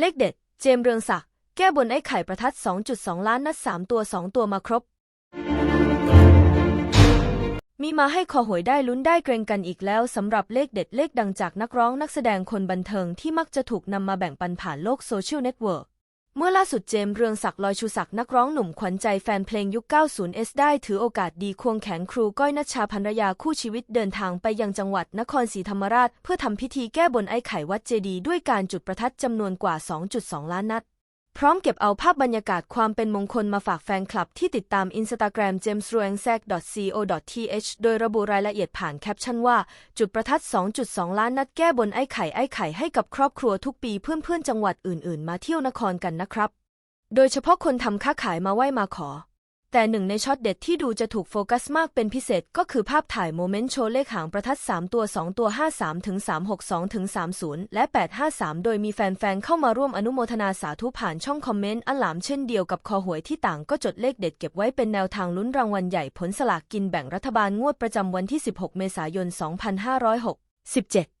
เลขเด็ด เจมเรืองศักดิ์แก้บนไอ้ไข่ประทัด 2.2 ล้านนัด 3 ตัว 2 ตัวมาครบ มีมาให้คอหวยได้ลุ้นได้เกรงกันอีกแล้วสำหรับเลขเด็ดเลขดังจากนักร้องนักแสดงคนบันเทิงที่มักจะถูกนำมาแบ่งปันผ่านโลกโซเชียลเน็ตเวิร์ก เมื่อล่าสุดเจมส์เรืองศักดิ์ลอยชูศักดิ์นักร้องหนุ่มขวัญใจแฟนเพลงยุค 90S ได้ถือโอกาสดีควงแขนครูก้อยนัชชาภรรยาคู่ชีวิตเดินทางไปยังจังหวัดนครศรีธรรมราช เพื่อทำพิธีแก้บนไอ้ไข่วัดเจดีย์ด้วยการจุดประทัดจำนวนกว่า 2.2 ล้านนัด พร้อมเก็บเอาภาพบรรยากาศความเป็นมงคลมาฝากแฟนคลับที่ติดตามอินสตาแกรม j a m e s r u a n g s a c c o t h โดยระบุรายละเอียดผ่านแคปชั่นว่า จุดประทัด 2.2 ล้านนัดแก้บนไอ้ไข่ไอ้ไข่ให้กับครอบครัวทุกปีเพื่อนๆจังหวัดอื่นๆ มาเที่ยวนครกันนะครับ โดยเฉพาะคนทำค้าขายมาไหว้มาขอ แต่หนึ่งในช็อตเด็ดที่ดูจะถูกโฟกัสมากเป็นพิเศษก็คือภาพถ่ายโมเมนต์โชว์เลขหางประทัด 3 ตัว 2 ตัว 53ถึง362ถึง30 และ 853 โดยมีแฟนๆ เข้ามาร่วมอนุโมทนาสาธุผ่านช่องคอมเมนต์อันหลามเช่นเดียวกับคอหวยที่ต่างก็จดเลขเด็ดเก็บไว้เป็นแนวทางลุ้นรางวัลใหญ่ผลสลากกินแบ่งรัฐบาลงวดประจำวันที่ 16 เมษายน 2567